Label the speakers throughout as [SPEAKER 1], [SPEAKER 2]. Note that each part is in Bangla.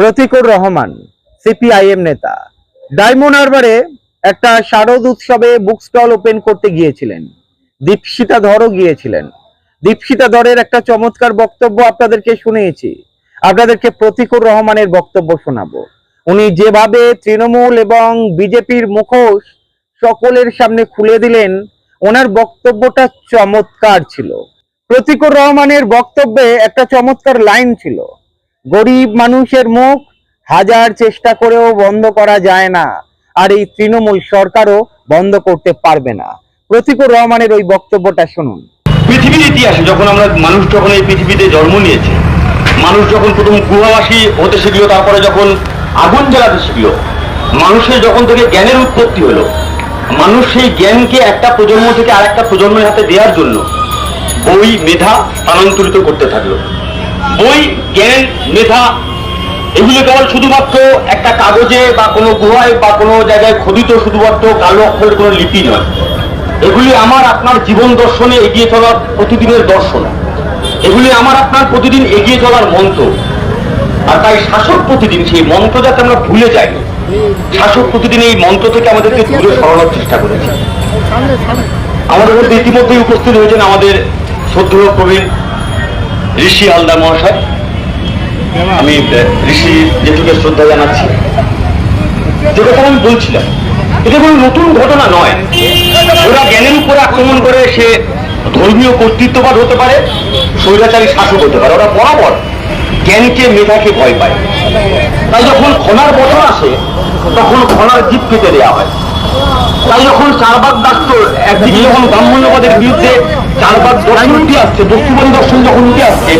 [SPEAKER 1] প্রতিকুর রহমান, সিপিআইএম নেতা। ডায়মন্ড হারবারে একটা শারদ উৎসবে বুক স্টল ওপেন করতে গিয়েছিলেন। দীপশিতা ধরও গিয়েছিলেন। দীপশিতা ধরের একটা চমৎকার বক্তব্য আপনাদেরকে শুনিয়েছি আপনাদেরকে প্রতিকুর রহমানের বক্তব্য শোনাবো। উনি যেভাবে তৃণমূল এবং বিজেপির মুখোশ সকলের সামনে খুলে দিলেন, ওনার বক্তব্যটা চমৎকার ছিল। প্রতিকুর রহমানের বক্তব্যে একটা চমৎকার লাইন ছিল। গরিব মানুষের মুখ হাজার চেষ্টা করেও বন্ধ করা যায় না। আর এই তৃণমূল সরকারও বন্ধ করতে পারবে না। প্রতিকুর রহমানের ওই বক্তব্যটা শুনুন।
[SPEAKER 2] পৃথিবীর ইতিহাসে যখন আমরা মানুষ যখন এই পৃথিবীতে জন্ম নিয়েছে, মানুষ যখন প্রথম গুহাবাসী হতে শিখলো, তারপরে যখন আগুন জ্বালাতে শিখলো, মানুষের যখন থেকে জ্ঞানের উৎপত্তি হলো, মানুষ সেই জ্ঞানকে একটা প্রজন্ম থেকে আর একটা প্রজন্মের হাতে দেওয়ার জন্য বই, মেধা স্থানান্তরিত করতে থাকল। বই, জ্ঞান, মেধা, এগুলো কেবল শুধুমাত্র একটা কাগজে বা কোনো গুহায় বা কোনো জায়গায় খোদিত, শুধুমাত্র কালো অক্ষরের কোনো লিপি নয়। এগুলি আমার আপনার জীবন দর্শনে এগিয়ে চলার প্রতিদিনের দর্শন। এগুলি আমার আপনার প্রতিদিন এগিয়ে চলার মন্ত্র। আর তাই শাসক প্রতিদিন, সেই মন্ত্র যাতে আমরা ভুলে যাই, শাসক প্রতিদিন এই মন্ত্র থেকে আমাদেরকে দূরে সরানোর চেষ্টা করেছে। আমাদের মধ্যে ইতিমধ্যেই উপস্থিত হয়েছেন আমাদের শ্রদ্ধেয় প্রবীণ ঋষি হালদার মহাশয়। আমি ঋষি জেঠুকে শ্রদ্ধা জানাচ্ছি। যে কথা আমি বলছিলাম, এটা কোনো নতুন ঘটনা নয়। ওরা জ্ঞানের উপরে আক্রমণ করে সে ধর্মীয় কর্তৃত্ববাদ হতে পারে, স্বৈরাচারী শাসক হতে পারে, ওরা বরাবর জ্ঞানকে, মেধাকে ভয় পায়। তাই যখন খনার বছর আসে, তখন খনার জীব কেটে দেওয়া হয়। তাই যখন দাস্ত একদিকে যখন ব্রাহ্মণ্যবাদের বিরুদ্ধে উঠে আসছে বস্তুবাদী দর্শন যখন উঠে আসছে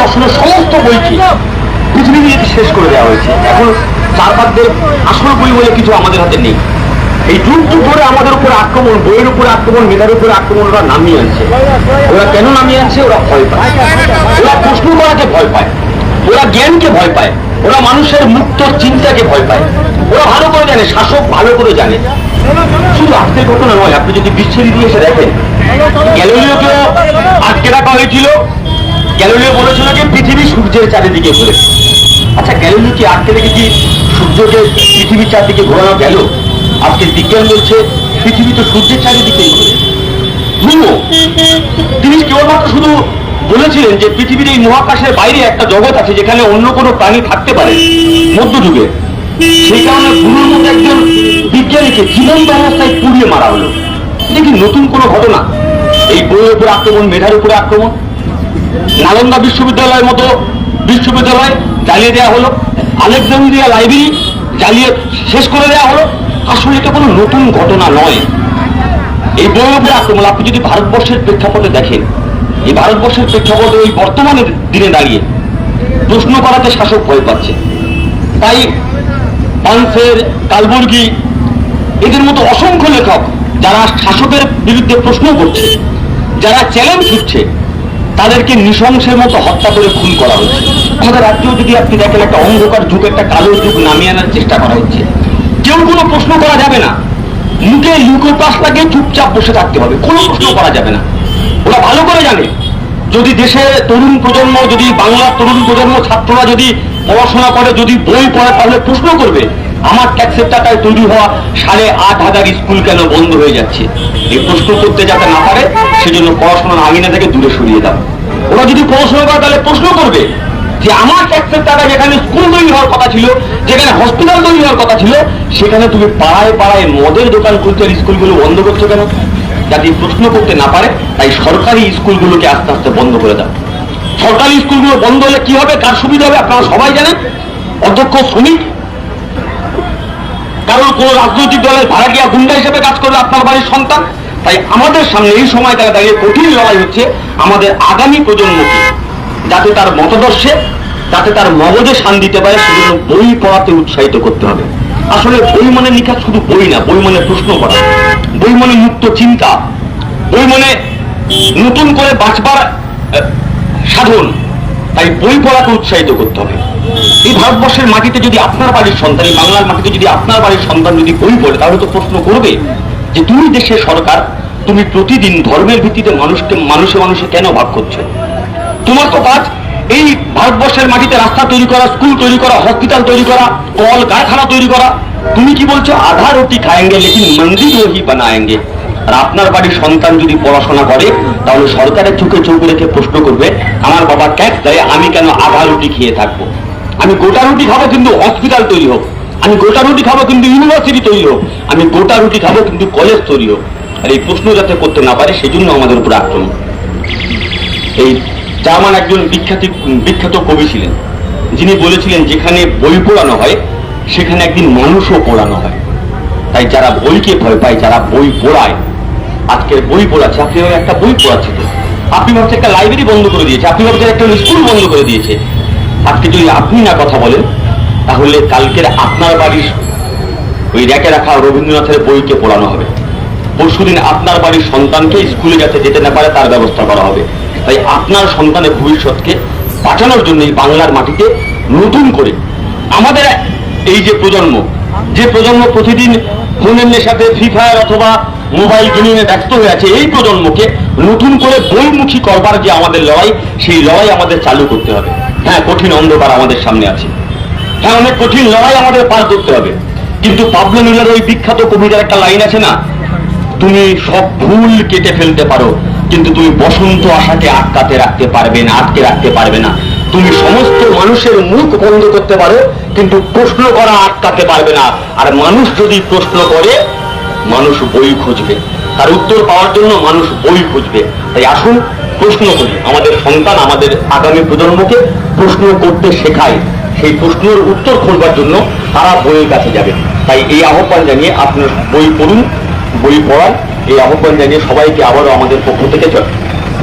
[SPEAKER 2] দর্শনের সমস্ত বইকে পৃথিবী শেষ করে দেওয়া হয়েছে, এখন আসল বই বলে কিছু আমাদের হাতে নেই। এই যুগ যুগ ধরে আমাদের উপরে আক্রমণ, বইয়ের উপরে আক্রমণ, মেধার উপরে আক্রমণ ওরা নামিয়ে আনছে। ওরা কেন নামিয়ে আনছে? ওরা ভয় পায়। ওরা প্রশ্ন করাকে ভয় পায়। ওরা জ্ঞানকে ভয় পায়। ওরা মানুষের মুক্ত চিন্তাকে ভয় পায়। ওরা ভালো করে জানে শাসক ভালো করে জানে। শুধু আজকের ঘটনা নয় আপনি যদি বিশ্বের ইতিহাসে দেখেন গ্যালিলিওকেও আটকে রাখা হয়েছিল। গ্যালিলিও বলেছিল যে পৃথিবী সূর্যের চারিদিকে ঘুরে। আচ্ছা গ্যালিলিও কি আটকে রেখে কি সূর্যকে পৃথিবীর চারদিকে ঘোরানো গেল? আজকে বিজ্ঞান বলছে পৃথিবী তো সূর্যের চারিদিকে ঘুরে। তিনি কেবলমাত্র শুধু বলেছিলেন যে পৃথিবীর এই মহাকাশের বাইরে একটা জগৎ আছে যেখানে অন্য কোনো প্রাণী থাকতে পারে মধ্যযুগে। সেই কারণে গুরুর মতো একজন বিজ্ঞানীকে জীবন্ত অবস্থায় পুড়িয়ে মারা হলো। এটা নতুন কোনো ঘটনা? এই বইয়ের উপরে আক্রমণ, মেধার উপরে আক্রমণ? নালন্দা বিশ্ববিদ্যালয়ের মতো বিশ্ববিদ্যালয় জ্বালিয়ে দেওয়া হলো, আলেকজান্দ্রিয়া লাইব্রেরি জ্বালিয়ে শেষ করে দেওয়া হলো। আসলে এটা কোনো নতুন ঘটনা নয়। এই বইয়ের উপরে আক্রমণ, আপনি যদি ভারতবর্ষের প্রেক্ষাপটে দেখেন, এই ভারতবর্ষের প্রেক্ষাপটে ওই বর্তমানের দিনে দাঁড়িয়ে প্রশ্ন করাতে শাসক ভয় পাচ্ছে। তাই পানসের কালবর্গি, এদের মতো অসংখ্য লেখক যারা শাসকের বিরুদ্ধে প্রশ্ন করছে, যারা চ্যালেঞ্জ ছুটছে, তাদেরকে নৃশংসের মতো হত্যা করে খুন করা হচ্ছে আমাদের রাজ্যেও যদি আপনি দেখেন একটা অন্ধকার যুগ, একটা কালো যুগ নামিয়ে আনার চেষ্টা করা হচ্ছে, কেউ কোনো প্রশ্ন করা যাবে না। মুখে লুকোপাস লাগিয়ে চুপচাপ বসে থাকতে হবে, কোনো প্রশ্ন করা যাবে না। ওরা ভালো করে জানে, যদি দেশের তরুণ প্রজন্ম, যদি বাংলার তরুণ প্রজন্ম, ছাত্ররা যদি পড়াশোনা করে, যদি বই পড়ে, তাহলে প্রশ্ন করবে, আমার ট্যাক্সের টাকায় তৈরি হওয়া সাড়ে আট হাজার স্কুল কেন বন্ধ হয়ে যাচ্ছে? এই প্রশ্ন করতে যাতে না পারে, সেজন্য পড়াশোনার আঙিনা থেকে দূরে সরিয়ে দাও। ওরা যদি পড়াশোনা করে, তাহলে প্রশ্ন করবে যে আমার ট্যাক্সের টাকা যেখানে স্কুল তৈরি হওয়ার কথা ছিল, যেখানে হসপিটাল তৈরি হওয়ার কথা ছিল, সেখানে তুমি পাড়ায় পাড়ায় মদের দোকান খুলতে স্কুলগুলো বন্ধ করছ কেন? যাতে প্রশ্ন করতে না পারে, তাই সরকারি স্কুলগুলোকে আস্তে আস্তে বন্ধ করে দাও। সরকারি স্কুলগুলো বন্ধ হলে কি হবে? কার সুবিধা হবে? আপনারা সবাই জানেন। অধ্যক্ষ শ্রমিক। কারণ কোন রাজনৈতিক দলের ভাড়াটিয়া গুন্ডা হিসেবে কাজ করবে আপনার বাড়ির সন্তান। তাই আমাদের সামনে এই সময়টাকে দাঁড়িয়ে কঠিন লড়াই হচ্ছে আমাদের আগামী প্রজন্মকে। যাতে তার মতদর্শে, যাতে তার মগজে শান দিতে পারে, সেজন্য বই পড়াতে উৎসাহিত করতে হবে। আসলে বই মানে লিখা শুধু বই না, বই মানে প্রশ্ন করা। বই মানে মুক্ত চিন্তা। বই মানে নতুন করে বাঁচবার সাধন। তাই বই পড়াকে উৎসাহিত করতে হবে। এই ভারতবর্ষের মাটিতে যদি আপনার বাড়ির সন্তান, এই বাংলার মাটিতে যদি আপনার বাড়ির সন্তান যদি বই পড়ে, তাহলে তো প্রশ্ন করবে যে তুমি দেশের সরকার, তুমি প্রতিদিন ধর্মের ভিত্তিতে মানুষকে, মানুষে মানুষে কেন ভাগ করছ? তোমার তো কাজ এই ভারতবর্ষের মাটিতে রাস্তা তৈরি করা, স্কুল তৈরি করা, হসপিটাল তৈরি করা, কল কারখানা তৈরি করা। তুমি কি বলছো, আধা রুটি খায়েঙ্গে, লেকিন মন্দির ওহি বানায়েঙ্গে? আর আপনার বাড়ির সন্তান যদি পড়াশোনা করে, তাহলে সরকারের চোখে চোখ রেখে প্রশ্ন করবে দেয় আমি কেন আধা রুটি খেয়ে থাকব? আমি গোটা রুটি খাব কিন্তু হসপিটাল তৈরি হোক। আমি গোটা রুটি খাব কিন্তু ইউনিভার্সিটি তৈরি হোক। আমি গোটা রুটি খাব কিন্তু কলেজ তৈরি হোক। আর এই প্রশ্ন যাতে করতে না পারে সেই জন্য আমাদের উপর আক্রমণ। এই জার্মান একজন বিখ্যাত বিখ্যাত কবি ছিলেন। যিনি বলেছিলেন, যেখানে বই পড়ানো হয়, সেখানে একদিন মানুষও পড়ানো হয়। তাই যারা বইকে ভয় পায়, যারা বই পড়ায়, আজকের বই পড়াচ্ছে, আপনি একটা বই পড়াচ্ছে তো। আপনি ভাবছেন একটা লাইব্রেরি বন্ধ করে দিয়েছে, আপনি ভাবছেন একটা স্কুল বন্ধ করে দিয়েছে। আজকে যদি আপনি না কথা বলেন, তাহলে কালকের আপনার বাড়ির ওই র্যাকে রাখা রবীন্দ্রনাথের বইকে পড়ানো হবে। পরশুদিন আপনার বাড়ির সন্তানকে স্কুলে যাতে যেতে না পারে, তার ব্যবস্থা করা হবে। তাই আপনার সন্তানের ভবিষ্যৎকে বাঁচানোর জন্য এই বাংলার মাটিতে নতুন করে আমাদের এই যে প্রজন্ম যে প্রজন্ম প্রতিদিন ফোনের নেশাতে, ফ্রি ফায়ার অথবা মোবাইল গেমিং এ ব্যস্ত হয়ে আছে, এই প্রজন্মকে নতুন করে বইমুখী করবার যে আমাদের লড়াই, সেই লড়াই আমাদের চালু করতে হবে। হ্যাঁ কঠিন অন্ধকার আমাদের সামনে আছে। হ্যাঁ অনেক কঠিন লড়াই আমাদের পার করতে হবে। কিন্তু পাবলো মিলার ওই বিখ্যাত কবিতার একটা লাইন আছে না? তুমি সব ভুল কেটে ফেলতে পারো, কিন্তু তুমি বসন্ত আশাকে আটকাতে রাখতে পারবে না, আটকে রাখতে পারবে না। তুমি সমস্ত মানুষের মুখ বন্ধ করতে পারো, কিন্তু প্রশ্ন করা আটকাতে পারবে না। আর মানুষ যদি প্রশ্ন করে, মানুষ বই খুঁজবে। তার উত্তর পাওয়ার জন্য মানুষ বই খুঁজবে। তাই আসুন, প্রশ্ন করি। আমাদের সন্তান আমাদের আগামী প্রজন্মকে প্রশ্ন করতে শেখায়। সেই প্রশ্নের উত্তর খোঁজবার জন্য তারা বইয়ের কাছে যাবে। তাই এই আহ্বান জানিয়ে আপনার বই পড়ুন, বই পড়ার এই আহ্বান জানিয়ে সবাইকে আবারও আমাদের পক্ষ থেকে